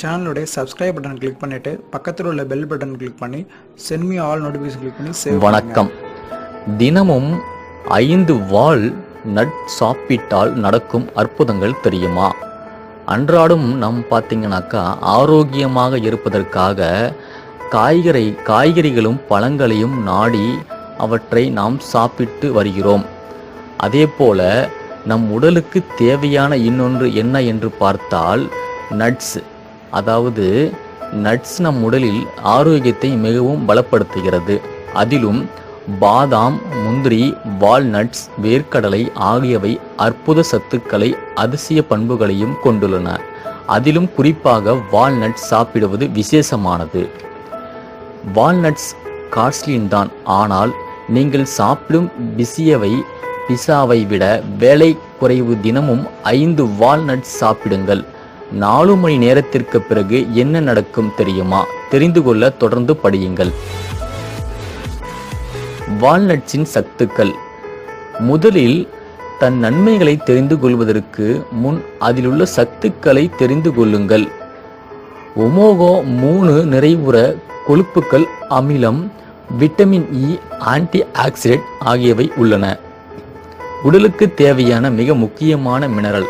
சேனலுடைய subscribe button click பண்ணிட்டு பக்கத்தில் உள்ள பெல் பட்டன் கிளிக் பண்ணி சென்மி ஆல் நோட்டிஃபிகேஷன் கிளிக் பண்ணி சேவ் வணக்கம். தினமும் ஐந்து வாள் நட் சாப்பிட்டால் நடக்கும் அற்புதங்கள் தெரியுமா? அன்றாடம் நாம் பார்த்தீங்கன்னாக்கா ஆரோக்கியமாக இருப்பதற்காக காய்கறி காய்கறிகளும் பழங்களையும் நாடி அவற்றை நாம் சாப்பிட்டு வருகிறோம். அதே போல நம் உடலுக்கு தேவையான இன்னொன்று என்ன என்று பார்த்தால் நட்ஸ் அதாவது நட்ஸ் நம் உடலில் ஆரோக்கியத்தை மிகவும் பலப்படுத்துகிறது. அதிலும் பாதாம் முந்திரி வால்நட்ஸ் வேர்க்கடலை ஆகியவை அற்புத சத்துக்களை அதிசய பண்புகளையும் கொண்டுள்ளன. அதிலும் குறிப்பாக வால்நட்ஸ் சாப்பிடுவது விசேஷமானது. வால்நட்ஸ் காஸ்ட்லின் தான். ஆனால் நீங்கள் சாப்பிடும் பிசியவை பிசாவை விட வேலை குறைவு தினமும் ஐந்து வால்நட்ஸ் சாப்பிடுங்கள். நாலு மணி நேரத்திற்கு பிறகு என்ன நடக்கும் தெரியுமா? தெரிந்து கொள்ள தொடர்ந்து படியுங்கள். வால்நட்ஸின் சத்துக்கள். முதலில் தன் நன்மைகளை தெரிந்து கொள்வதற்கு முன் அதிலுள்ள சத்துக்களை தெரிந்து கொள்ளுங்கள். ஒமோகோ மூணு நிறைவுற கொழுப்புக்கள் அமிலம் vitamin e, E antioxidant ஆகியவை உள்ளன. உடலுக்கு தேவையான மிக முக்கியமான மினரல்.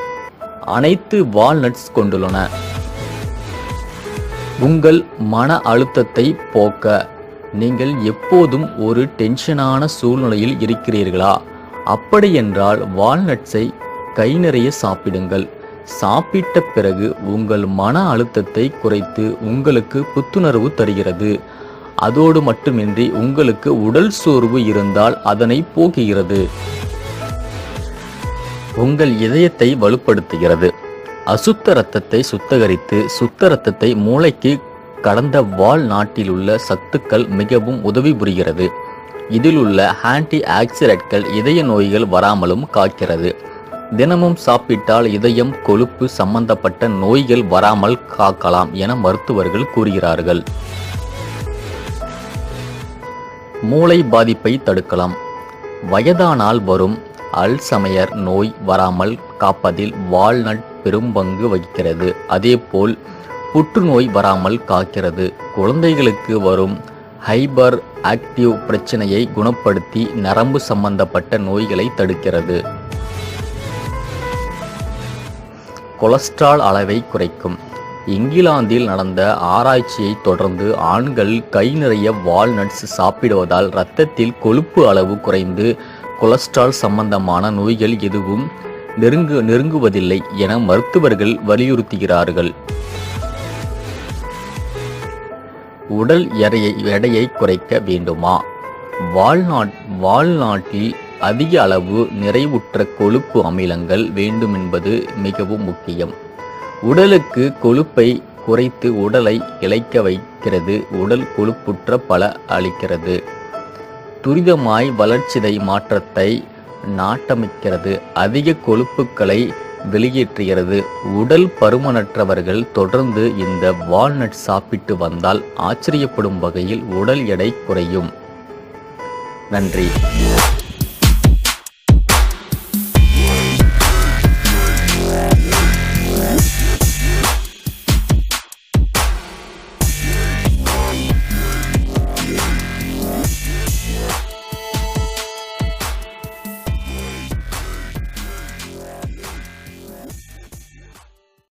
அனைத்து வால்நட்ஸ் கொண்டுள்ளன. உங்கள் மன அழுத்தத்தை போக்க நீங்கள் எப்போதும் ஒரு டென்ஷனான சூழ்நிலையில் இருக்கிறீர்களா? அப்படியென்றால் வால்நட்ஸை கை நிறைய சாப்பிடுங்கள். சாப்பிட்ட பிறகு உங்கள் மன அழுத்தத்தை குறைத்து உங்களுக்கு புத்துணர்வு தருகிறது. அதோடு மட்டுமின்றி உங்களுக்கு உடல் சோர்வு இருந்தால் அதனை போக்குகிறது. உங்கள் இதயத்தை வலுப்படுத்துகிறது. அசுத்த இரத்தத்தை சுத்தகரித்து சுத்த இரத்தத்தை மூளைக்கு கடந்த வால் நாட்டில் உள்ள சத்துக்கள் மிகவும் உதவி புரிகிறது. இதில் உள்ள ஆன்டி ஆக்சிடென்ட்கள் இதய நோய்கள் வராமலும் காக்கிறது. தினமும் சாப்பிட்டால் இதயம் கொழுப்பு சம்பந்தப்பட்ட நோய்கள் வராமல் காக்கலாம் என மருத்துவர்கள் கூறுகிறார்கள். மூளை பாதிப்பை தடுக்கலாம். வயதானால் வரும் அல்சமையர் நோய் வராமல் காப்பதில் வால்நட் பெரும்பங்கு வகிக்கிறது. அதேபோல் புற்றுநோய் வராமல் காக்கிறது. குழந்தைகளுக்கு வரும் ஹைபர் ஆக்டிவ் பிரச்சனையை குணப்படுத்தி நரம்பு சம்பந்தப்பட்ட நோய்களை தடுக்கிறது. கொலஸ்ட்ரால் அளவை குறைக்கும். இங்கிலாந்தில் நடந்த ஆராய்ச்சியை தொடர்ந்து ஆண்கள் கை நிறைய வால்நட்ஸ் சாப்பிடுவதால் இரத்தத்தில் கொழுப்பு அளவு குறைந்து கொலஸ்ட்ரால் சம்பந்தமான நோய்கள் எதுவும் நெருங்கு நெருங்குவதில்லை என மருத்துவர்கள் வலியுறுத்துகிறார்கள். உடல் எடையை எடையை குறைக்க வேண்டுமா? வாழ்நாட் வாழ்நாட்டில் அதிக அளவு நிறைவுற்ற கொழுப்பு அமிலங்கள் வேண்டும் என்பது மிகவும் முக்கியம். உடலுக்கு கொழுப்பை குறைத்து உடலை இளைக்க வைக்கிறது உடல் கொழுப்புற்ற பல அளிக்கிறது. துரிதமாய் வளர்ச்சிதை மாற்றத்தை நாட்டமிக்கிறது. அதிக கொழுப்புக்களை வெளியேற்றுகிறது. உடல் பருமனற்றவர்கள் தொடர்ந்து இந்த வால்நட் சாப்பிட்டு வந்தால் ஆச்சரியப்படும் வகையில் உடல் எடை குறையும். நன்றி.